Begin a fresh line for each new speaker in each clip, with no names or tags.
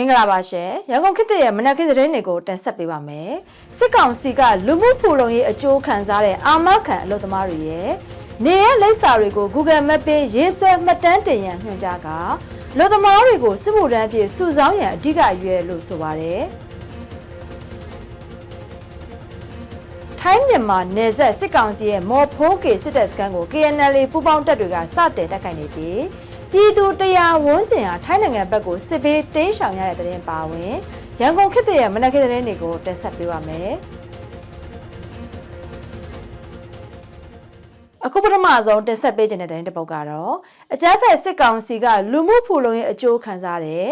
မင်္ဂလာပါရှင်ရန်ကုန်ခေတ်သစ်ရဲ့မနက်ခင်းသတင်းတွေကိုတင်ဆက်ပေးပါမယ်စစ်ကောင်စီကလူမှုဖူလုံရေးအကျိုးခံစားတဲ့အာမခံအလုပ်သမားတွေရဲ့နေရလိပ်စာတွေကို Google Map ပင်ရေးဆွဲမှတ်တမ်းတင်ရန်ညွှန်ကြားကလူသမားတွေကိုစစ်မှုထမ်းအဖြစ်စုဆောင်းရန်အဓိကအရွယ်လို့ဆိုပါတယ်ထိုင်းမြန်မာနယ်စပ်စစ်ကောင်စီရဲ့မော်ဖိုးကေစစ်တပ်စခန်းကို KNL ပူးပေါင်းတပ်တွေကစတင်တိုက်ခိုက်နေပြီး ပြည်သူတရားဝန်းကျင်ဟာထိုင်းနိုင်ငံဘက်ကိုစစ်ပေးတင်းရှောင်ရတဲ့တဲ့ရင်ပါဝင်ရန်ကုန်ခေတ်သစ်ရဲ့မနက်ခင်းသတင်းတွေကိုတင်ဆက်ပေးပါမယ်။အခုပထမဆုံးတင်ဆက်ပေးခြင်းတဲ့တဲ့တစ်ပုဒ်ကတော့အကြမ်းဖက်စစ်ကောင်စီကလူမှုဖူလုံရေးအကျိုးခံစားတဲ့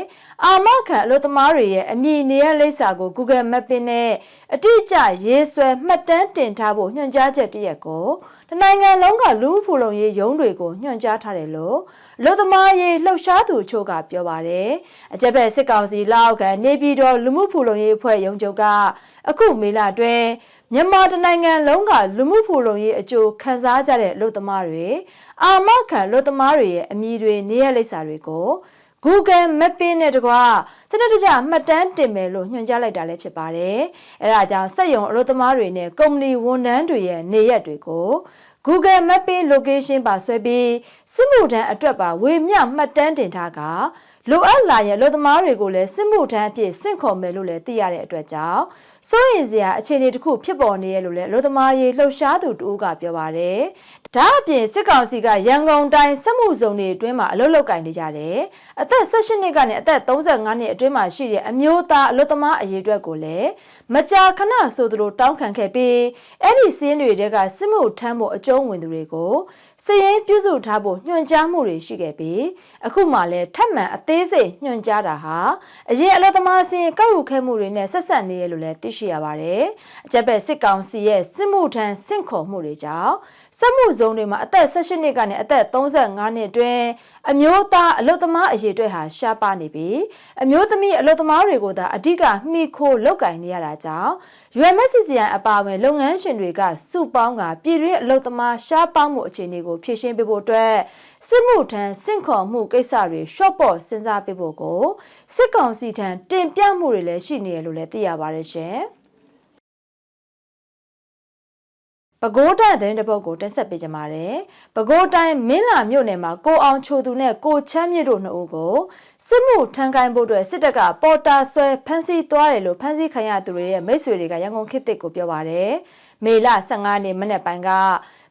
အာမခံအလို့သမားတွေရဲ့အမည်နေရလိပ်စာကို Google Mapping နဲ့အတိအကျရေးဆွဲမှတ်တမ်းတင်ထားဖို့ညွှန်ကြားချက်တရက်ကို တနိုင်ငံလုံးကလူမှုဖူလုံရေးရုံးတွေကိုညွှန်ကြားထားတယ်လို့လူသမားရေးလှုပ်ရှားသူအချို့ကပြောပါတယ်။အကြက်ဘက်စစ်ကောင်စီလက်အောက်ကနေပြည်တော်လူမှုဖူလုံရေးအဖွဲ့ရုံးချုပ်ကအခုမေလအတွင်းမြန်မာတနိုင်ငံလုံးကလူမှုဖူလုံရေးအကျိုးခံစားကြတဲ့လူသမားတွေအာမခံလူသမားတွေရဲ့အမည်တွေနေရလိပ်စာတွေကို Google Mapping နဲ့တကွာစနစ်တကျမှတ်တမ်းတင်မယ်လို့ညွှန်ကြားလိုက်တာလည်းဖြစ်ပါတယ်။အဲဒါကြောင့်စက်ရုံအလုပ်သမားတွေနဲ့ကုမ္ပဏီဝန်ထမ်းတွေရဲ့နေရက်တွေကို Google Mapping location ပါဆွဲပြီးစစ်မှုထမ်းအတွက်ပါဝေမျှမှတ်တမ်းတင်ထားကလိုအပ်လာရင်အလုပ်သမားတွေကိုလည်းစစ်မှုထမ်းအဖြစ်စင့်ခေါ်မယ်လို့လည်းသိရတဲ့အတွက်ကြောင့်စိုးရင်စရာအခြေအနေတစ်ခုဖြစ်ပေါ်နေရလို့လည်းအလုပ်သမားရေးလှုပ်ရှားသူတူကပြောပါတယ်။ ဒါအပြင်စစ်ကောင်စီကရန်ကုန်တိုင်းစစ်မှုစုံတွေအတွင်းမှာအလုပ်လုပ်ကင်နေကြတယ်။အသက်18နှစ်ကနေအသက်35နှစ်အတွင်းမှာရှိတဲ့အမျိုးသားအလုပ်သမားအရေးအတွက်ကိုလည်းမကြာခဏဆိုသလိုတောင်းခံခဲ့ပြီးအဲ့ဒီစင်းတွေကစစ်မှုထမ်းဖို့အကျုံးဝင်သူတွေကို စည်ရင်ပြုစုထားဖို့ညွှန်ကြားမှုတွေရှိခဲ့ပြီးအခုမှလည်းထပ်မံအသေးစိတ်ညွှန်ကြားတာဟာအရင်အလုပ်သမားစင်ကောက်ယူခဲ့မှုတွေနဲ့ဆက်ဆက်နေရလို့လည်းသိရှိရပါတယ်။အကြက်ဘက်စစ်ကောင်စီရဲ့စစ်မှုထမ်းစင့်ခေါ်မှုတွေကြောင့်စက်မှုဇုံတွေမှာအသက်18နှစ်ကနေအသက်35နှစ်အတွင်း အမျိုးသားအလုပ်သမားအရေးအတွက်ဟာရှားပါနေပြီးအမျိုးသမီးအလုပ်သမားတွေကိုသာအဓိကမှီခိုလောက်ကင်နေရတာကြောင့် UMSCCI အပါအဝင်လုပ်ငန်းရှင်တွေကစုပေါင်းကပြည်တွင်းအလုပ်သမားရှားပါမှုအခြေအနေကိုဖြေရှင်းပေးဖို့အတွက်စစ်မှုထမ်းစင့်ခေါ်မှုကိစ္စတွေ short ပေါ်စဉ်းစားပေးဖို့ကိုစစ်ကောင်စီထံတင်ပြမှုတွေလည်းရှိနေရလို့လည်းသိရပါတယ်ရှင်။ ပဲခူးတိုင်းသတင်းတစ်ပုဒ်ကိုတင်ဆက်ပေးကြပါမယ်။ပဲခူးတိုင်းမင်းလာမြို့နယ်မှာကိုအောင်ချိုသူနဲ့ကိုချမ်းမြင့်တို့နှစ်ဦးကိုစစ်မှုထမ်းကိုင်းဖို့အတွက်စစ်တပ်ကပေါ်တာဆွဲဖမ်းဆီးသွားတယ်လို့ဖမ်းဆီးခံရသူတွေရဲ့မိတ်ဆွေတွေကရန်ကုန်ခေတ်သစ်ကိုပြောပါတယ်။မေလ15ရက်မနေ့ပိုင်းက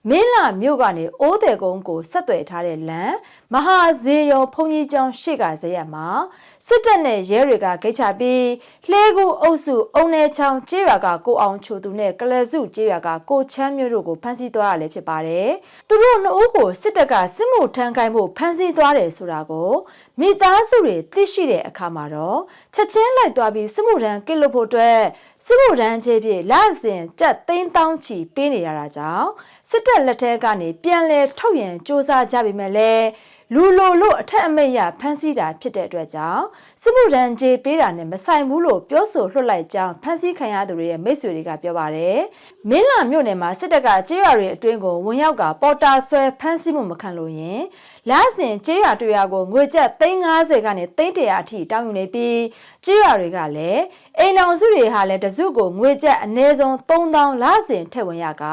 မင်းလာမြို့ကနေအိုးတယ်ကုန်းကိုဆက်သွယ်ထားတဲ့လမ်းမဟာဇေယောဘုံကြီးကျောင်းရှေ့ကဇရက်မှာစစ်တပ်နဲ့ရဲတွေကဂိတ်ချပြီးလှဲကူအုပ်စုအုံနေချောင်းကျေးရွာကကိုအောင်ချိုသူနဲ့ကလစုကျေးရွာကကိုချမ်းမျိုးတို့ကိုဖမ်းဆီးသွားရလည်းဖြစ်ပါတယ်။သူတို့နှစ်ဦးကိုစစ်တပ်ကစစ်မှုထမ်းခိုင်းဖို့ဖမ်းဆီးသွားတယ်ဆိုတာကိုမိသားစုတွေသိရှိတဲ့အခါမှာတော့ချက်ချင်းလိုက်သွားပြီးစစ်မှုထမ်းကစ်လွတ်ဖို့အတွက်စစ်မှုထမ်းခြေပြည့်လစဉ်ကြက်သိန်းတောင်းချီပေးနေရတာကြောင့်စစ်တပ်လက်ထက်ကနေပြန်လဲထုတ်ရန်စ조사ကြပြီမဲ့လဲ လူလိုလို့အထက်အမိတ်ရဖမ်းဆီးတာဖြစ်တဲ့အတွက်ကြောင့်စစ်မှုထမ်းကြေးပေးတာနဲ့မဆိုင်ဘူးလို့ပြောဆိုလွှတ်လိုက်ကြောင်းဖမ်းဆီးခံရသူတွေရဲ့မိတ်ဆွေတွေကပြောပါတယ်။မင်းလာမြို့နယ်မှာစစ်တပ်ကကြေးရွာတွေအတွင်းကိုဝင်ရောက်ကပေါ်တာဆွဲဖမ်းဆီးမှုမခံလို့ရင်လစဉ်ကြေးရွာတွေရွာကိုငွေကျပ်350ကနေ300အထိတောင်းယူနေပြီးကြေးရွာတွေကလည်းအိမ်အောင်စုတွေဟာလည်းတစုကိုငွေကျပ်အနည်းဆုံး3000လစဉ်ထည့်ဝင်ရက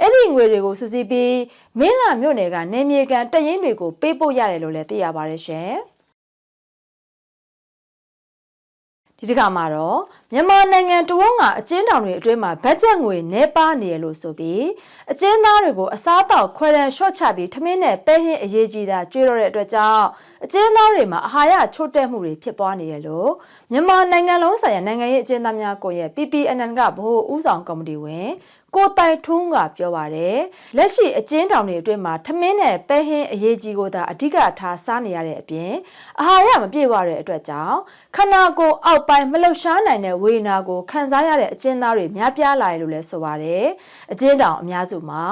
အဲ့ဒီငွေတွေကိုစုစည်းပြီးမင်းလာမြို့နယ်ကနေမြေကန်တရင်တွေကိုပေးပို့ရတယ်လို့လည်းသိရပါတယ်ရှင်။ဒီတစ်ခါမှာတော့မြန်မာနိုင်ငံတဝန်းကအကျဉ်းထောင်တွေအတွင်းမှာဘတ်ဂျက်ငွေနှဲပါနေရလို့ဆိုပြီးအကျဉ်းသားတွေကိုအစားအသောက်ခွဲတန်းရှော့ချပြီးထမင်းနဲ့ပဲဟင်းအရေးကြီးတာကျွေးတော့တဲ့အတွက်ကြောင့်အကျဉ်းသားတွေမှာအာဟာရချို့တဲ့မှုတွေဖြစ်ပွားနေရလို့မြန်မာနိုင်ငံလုံးဆိုင်ရာနိုင်ငံရေးအကျဉ်းသားများကိုရဲ့ PPNN ကဗဟိုဦးဆောင်ကော်မတီဝင် ကိုတိုင်ထွန်းကပြောပါတယ်လက်ရှိအကျဉ်းထောင်တွေအတွင်းမှာထမင်းနဲ့ပဲဟင်းအရေးကြီးကိုသာအဓိကထားစားနေရတဲ့အပြင်အာဟာရမပြည့်ဝတဲ့အတွက်ကြောင့်ခန္ဓာကိုယ်အောက်ပိုင်းမလှုပ်ရှားနိုင်တဲ့ဝေဒနာကိုခံစားရတဲ့အကျဉ်းသားတွေများပြားလာတယ်လို့လည်းဆိုပါတယ်အကျဉ်းထောင်အများစုမှာ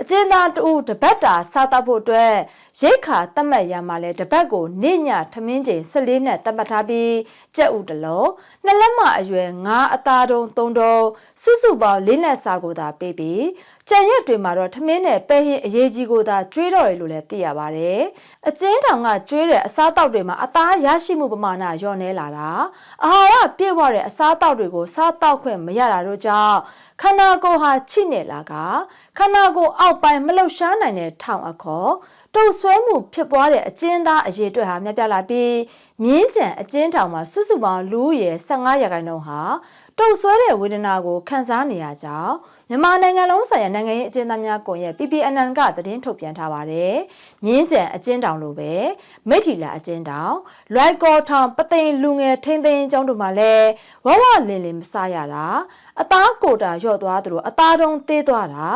အကျဉ်းသားတူတပတ်တာစားတောက်ဖို့အတွက် ရိတ်ခါတတ်မှတ်ရမှာလဲတပတ်ကိုနေညထမင်းချိန်14နဲ့တတ်မှတ်ထားပြီးကြက်ဥတလုံးနှစ်လက်မအရွယ်9အသားတုံး3တုံးစုစုပေါင်း၄နဲ့စာကိုသာသာပေးပြီး ကြံရက်တွေမှာတော့ထမင်းနဲ့ပဲဟင်းအရေးကြီးကိုသာကျွေးတော့ရလို့လည်းသိရပါတယ်။အကျဉ်းထောင်ကကျွေးတဲ့အစားအသောက်တွေမှာအသားရရှိမှုပမာဏလျော့နေလာတာအာဟာရပြည့်ဝတဲ့အစားအသောက်တွေကိုစားတောက်ခွင့်မရတာတို့ကြောင့်ခန္ဓာကိုယ်ဟာချိနေလာကခန္ဓာကိုယ်အောက်ပိုင်းမလှုပ်ရှားနိုင်တဲ့ထောင်အခေါ်တုပ်ဆွဲမှုဖြစ်ပွားတဲ့အကျဉ်းသားအရေးအတွက်ဟာမြတ်ပြလာပြီးမြင်းကြံအကျဉ်းထောင်မှာစုစုပေါင်းလူဦးရေ15ရာခိုင်နှုန်းဟာတုပ်ဆွဲတဲ့ဝေဒနာကိုခံစားနေရကြောင်း မြန်မာနိုင်ငံလုံးဆိုင်ရာနိုင်ငံရေးအကျဉ်းသားများကွန်ရက် PPNN ကသတင်းထုတ်ပြန်ထားပါတယ်။မြင်းကြံအကျဉ်းတောင်လိုပဲမိထီလာအကျဉ်းတောင်လွိုက်ကော်ထောင်ပသိမ်လူငယ်ထိန်းသိမ်းကျောင်းတို့မှာလည်းဝဝလင်လင်မစားရတာ အသားကိုတာလျော့သွားသလိုအသားတုံးသေးသွားတာ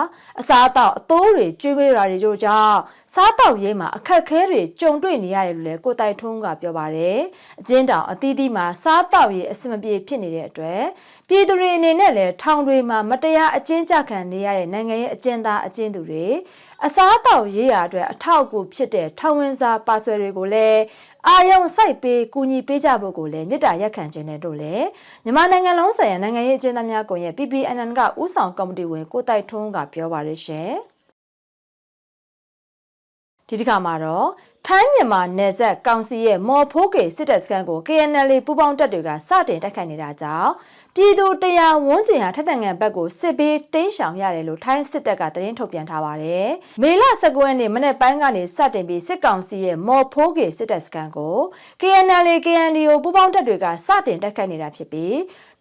အစားအသောက်အသိုးတွေကျွေးပေးတာတွေတို့ကြောင့်စားတောက်ရေးမှာအခက်ခဲတွေကြုံတွေ့နေရတယ်လို့လည်းကိုတိုင်ထွန်းကပြောပါတယ်အကျဉ်းတောင်အသီးသီးမှာစားတောက်ရေးအဆင်မပြေဖြစ်နေတဲ့အတွက်ပြည်သူတွေအနေနဲ့လည်းထောင်တွေမှာမတရားအကျဉ်းချခံနေရတဲ့နိုင်ငံရဲ့အကျဉ်းသားအကျဉ်းသူတွေ အစားအသောက်ရေးရာအတွက်အထောက်အကူဖြစ်တဲ့ထောင်ဝင်စာပါဆွဲတွေကိုလည်းအာယုံစိုက်ပေးကူညီပေးကြဖို့ကိုလည်းမေတ္တာရက်ခံခြင်းနဲ့တို့လည်းမြန်မာနိုင်ငံလုံးဆိုင်ရာနိုင်ငံရေးအကျဉ်းသားများကွန်ရက် PPNN ကဥဆောင်ကော်မတီဝင်ကိုတိုက်ထွန်းကပြောပါရရှင်ဒီတစ်ခါမှာတော့ ထိုင်းမြန်မာနယ်စပ်ကောင်စီရဲ့မော်ဖိုးကေစစ်တပ်စခန်းကို KNL ပူးပေါင်းတပ်တွေကစတင်တိုက်ခိုက်နေတာကြောင့်ပြည်သူတရားဝန်းကျင်ဟာထက်တန်ငံဘက်ကိုစစ်ပေးတင်းရှောင်ရတယ်လို့ထိုင်းစစ်တပ်ကသတင်းထုတ်ပြန်ထားပါတယ်။မေလ19ရက်နေ့မနေ့ပိုင်းကနေစတင်ပြီးစစ်ကောင်စီရဲ့မော်ဖိုးကေစစ်တပ်စခန်းကို KNL KNDO ပူးပေါင်းတပ်တွေကစတင်တိုက်ခိုက်နေတာဖြစ်ပြီး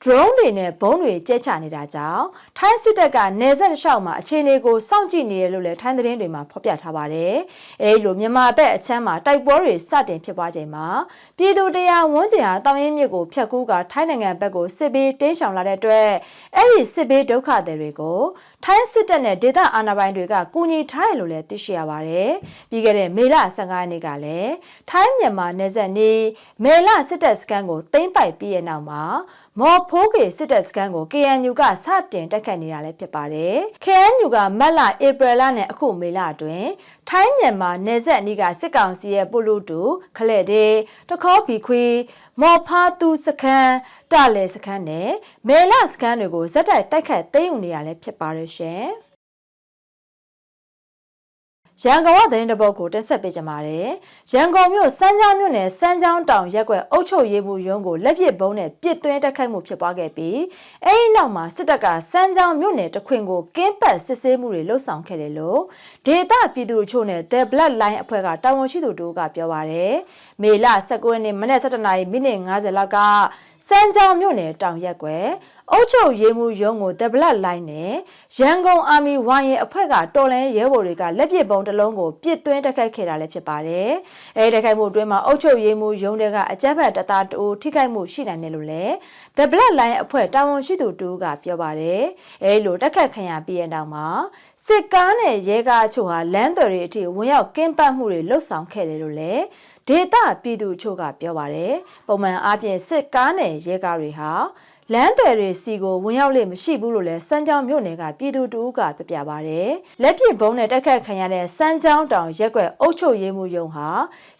drone တွေနဲ့ဘုံးတွေကျဲချနေတာကြောင့်ထိုင်းစစ်တပ်ကနေဆက်လျှောက်မှာအခြေအနေကိုစောင့်ကြည့်နေရလို့လည်းထိုင်းသတင်းတွေမှာဖော်ပြထားပါတယ်။အဲဒီလိုမြန်မာဘက်အချမ်းမှာတိုက်ပွဲတွေစတင်ဖြစ်ပွားချိန်မှာပြည်သူတရားဝန်းကျင်ဟာတောင်ရင်မြစ်ကိုဖျက်ကူးကထိုင်းနိုင်ငံဘက်ကိုစစ်ဘေးတင်းရှောင်လာတဲ့အတွက်အဲ့ဒီစစ်ဘေးဒုက္ခသည်တွေကိုထိုင်းစစ်တပ်နဲ့ဒေသအာဏာပိုင်တွေကကူညီထားတယ်လို့လည်းသိရှိရပါတယ်။ပြီးခဲ့တဲ့မေလ15ရက်နေ့ကလည်းထိုင်းမြန်မာနယ်စပ်နေမေလစစ်တပ်စခန်းကိုသိမ်းပိုက်ပြီးတဲ့နောက်မှာ မော်ဖိုးကေစစ်တပ်စခန်းကို KNU ကစတင်တက်ခတ်နေတာလည်းဖြစ်ပါတယ်။ KNU ကမတ်လဧပြီလနဲ့အခုမေလအတွင်းထိုင်းမြန်မာနယ်စပ်အနီးကစစ်ကောင်စီရဲ့ပိုလူတူခလက်တေတခေါဘီခွေမော်ဖာတူစခန်းတလဲစခန်းနဲ့မေလစခန်းတွေကိုဇက်တိုက်တိုက်ခတ်သိမ်းယူနေရလည်းဖြစ်ပါတယ်ရှင်။ ရန်ကုန်ကသတင်းတပုတ်ကိုတက်ဆက်ပေးကြပါမယ်။ရန်ကုန်မြို့စမ်းချောင်းမြို့နယ်စမ်းချောင်းတောင်ရက်ွက်အုပ်ချုပ်ရေးမှုရုံးကိုလက်ပစ်ဘုံနဲ့ပစ်သွင်းတက်ခိုက်မှုဖြစ်ပွားခဲ့ပြီးအဲဒီနောက်မှာစစ်တပ်ကစမ်းချောင်းမြို့နယ်တခွင်ကိုကင်းပတ်စစ်ဆေးမှုတွေလှုပ်ဆောင်ခဲ့တယ်လို့ဒေတာပြည်သူတို့ချို့နဲ့ The Black Line အဖွဲ့ကတာဝန်ရှိသူတို့ကပြောပါရယ်။မေလ19ရက်နေ့မနက်7:00နာရီမိနစ်50လောက်ကစမ်းချောင်းမြို့နယ်တောင်ရက်ွယ် အုတ်ချုပ်ရေးမှုရုံးကို The Black Line နဲ့ရန်ကုန်အာမီဝိုင်းရဲ့အဖွဲ့ကတော်လန်ရဲဘော်တွေကလက်ပစ်ပုံတစ်လုံးကိုပစ်သွင်းတိုက်ခိုက်ခဲ့တာလည်းဖြစ်ပါတယ်။အဲဒီတိုက်ခိုက်မှုအတွင်းမှာအုတ်ချုပ်ရေးမှုရုံးတွေကအကြမ်းဖက်တသားတူထိခိုက်မှုရှိနိုင်တယ်လို့လည်း The Black Line အဖွဲ့တာဝန်ရှိသူတူကပြောပါတယ်။အဲဒီလိုတိုက်ခတ်ခံရပြီးတဲ့နောက်မှာစစ်ကားနဲ့ရဲကားအချို့ဟာလမ်းတော်တွေအထိဝင်ရောက်ကင်းပတ်မှုတွေလှုပ်ဆောင်ခဲ့တယ်လို့လည်းဒေတာပြည်သူချို့ကပြောပါတယ်။ပုံမှန်အားဖြင့်စစ်ကားနဲ့ရဲကားတွေဟာ လမ်းတွေတွေစီကိုဝင်ရောက်လေမရှိဘူးလို့လည်းစမ်းချောင်းမြို့နယ်ကပြည်သူတူကပြပြပါတယ်။လက်ပစ်ဘုံနဲ့တက်ခတ်ခံရတဲ့စမ်းချောင်းတောင်ရက်ွက်အုပ်ချုပ်ရေးမှုယုံဟာ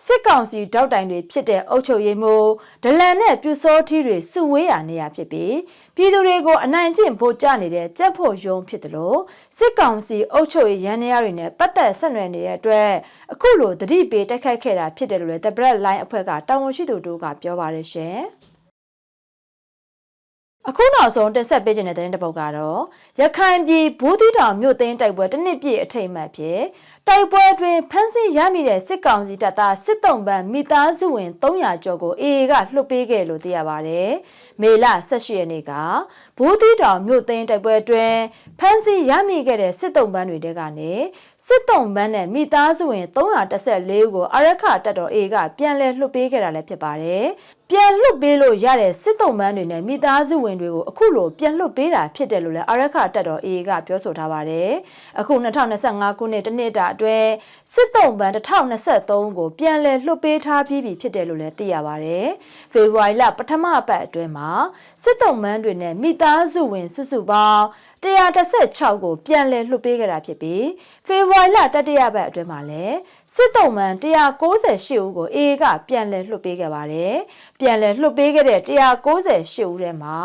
စစ်ကောင်စီတောက်တိုင်တွေဖြစ်တဲ့အုပ်ချုပ်ရေးမှုဒလန်နဲ့ပြူစောထီးတွေစုဝေးရနေရဖြစ်ပြီးပြည်သူတွေကိုအနိုင်ကျင့်ဖို့ကြနေတဲ့ကြက်ဖို့ယုံဖြစ်တယ်လို့စစ်ကောင်စီအုပ်ချုပ်ရေးရန်နေရတွေနဲ့ပတ်သက်ဆက်နွယ်နေတဲ့အတွက်အခုလိုတတိပေးတက်ခတ်ခဲ့တာဖြစ်တယ်လို့လည်း The Black Line အဖွဲ့ကတာဝန်ရှိသူတို့ကပြောပါတယ်ရှင်။ အခုနောက်ဆုံးတင်ဆက်ပေးခြင်းတဲ့တဲ့တစ်ပုဒ်ကတော့ရခိုင်ပြည်ဘူးသီးတောင်မြို့သိမ်းတိုက်ပွဲတစ်နှစ်ပြည့်အထိမ်းအမှတ်ဖြစ် တိုက်ပွဲအတွင်းဖမ်းဆီးရမိတဲ့စစ်ကောင်စီတပ်သားစစ်တုံးပန်းမိသားစုဝင်300ကျော်ကို AA ကလွှတ်ပေးခဲ့လို့သိရပါတယ်။မေလ18ရက်နေ့ကဘူးသီးတောင်မြို့သိမ်းတိုက်ပွဲအတွင်းဖမ်းဆီးရမိခဲ့တဲ့စစ်တုံးပန်းတွေတဲကနေစစ်တုံးပန်းနဲ့မိသားစုဝင်314ဦးကိုအရခတပ်တော် AA ကပြန်လည်လွှတ်ပေးခဲ့တာလည်းဖြစ်ပါတယ်။ပြန်လွှတ်ပေးလို့ရတဲ့စစ်တုံးပန်းတွေနဲ့မိသားစုဝင်တွေကိုအခုလိုပြန်လွှတ်ပေးတာဖြစ်တယ်လို့လည်းအရခတပ်တော် AA ကပြောဆိုထားပါတယ်။အခု2025ခုနှစ်တနှစ်တာအတွင်းစစ်တုံးပန်း1023ကိုပြန်လည်လွှတ်ပေးထားပြီးပြီဖြစ်တယ်လို့လည်းသိရပါတယ်။ဖေဖော်ဝါရီလပထမပတ်အတွင်းမှာစစ်တုံးပန်းတွေနဲ့မိသားစုဝင်စုစုပေါင်း116ကိုပြန်လည်လွှတ်ပေးခဲ့တာဖြစ်ပြီးဖေဖော်ဝါရီလတတိယပတ်အတွင်းမှာလည်းစစ်တုံးမှန်198ဦးကို AA ကပြန်လည်လွှတ်ပေးခဲ့ပါတယ်။ပြန်လည်လွှတ်ပေးခဲ့တဲ့198ဦးထဲမှာ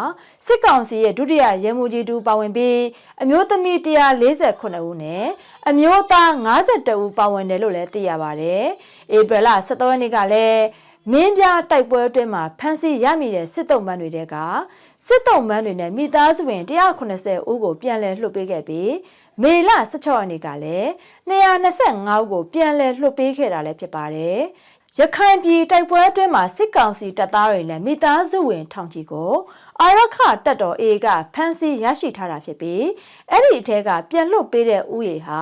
စစ်ကောင်စီရဲ့ဒုတိယရဲမှူးကြီးတူပါဝင်ပြီးအမျိုးသမီး148ဦးနဲ့ အမျိုးသား52ဦးပါဝင်တယ်လို့လည်းသိရပါတယ်။ဧပြီလ17ရက်နေ့ကလည်းမင်းပြတိုက်ပွဲအတွင်းမှာဖမ်းဆီးရမိတဲ့စစ်တုံးပန်းတွေတဲကစစ်တုံးပန်းတွေနဲ့မိသားစုဝင်180ဦးကိုပြန်လည်လွှတ်ပေးခဲ့ပြီးမေလ16ရက်နေ့ကလည်း225ဦးကိုပြန်လည်လွှတ်ပေးခဲ့တာလည်းဖြစ်ပါတယ်။ ရခိုင်ပြည်တိုက်ပွဲအတွင်းမှာစစ်ကောင်စီတပ်သားတွေနဲ့မိသားစုဝင်ထောင်ချီကိုအာရခတပ်တော် A ကဖမ်းဆီးရရှိထားတာဖြစ်ပြီးအဲ့ဒီအထက်ကပြန်လွတ်ပေးတဲ့ဥယေဟာ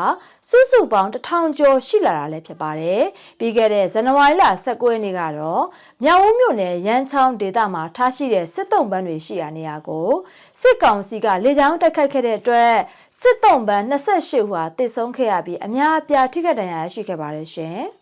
စုစုပေါင်းတစ်ထောင်ကျော်ရှိလာတာလည်းဖြစ်ပါတယ်။ပြီးခဲ့တဲ့ဇန်နဝါရီလ19ရက်နေ့ကတော့မြောက်ဦးမြို့နယ်ရန်ချောင်းဒေသမှာထားရှိတဲ့စစ်တုံးပန်းတွေရှိရာနေရာကိုစစ်ကောင်စီကလေကြောင်းတိုက်ခိုက်ခဲ့တဲ့အတွက်စစ်တုံးပန်း28ဟူဟာတစ်ဆုံးခဲ့ရပြီးအများအပြားထိခိုက်ဒဏ်ရာရရှိခဲ့ပါတယ်ရှင်။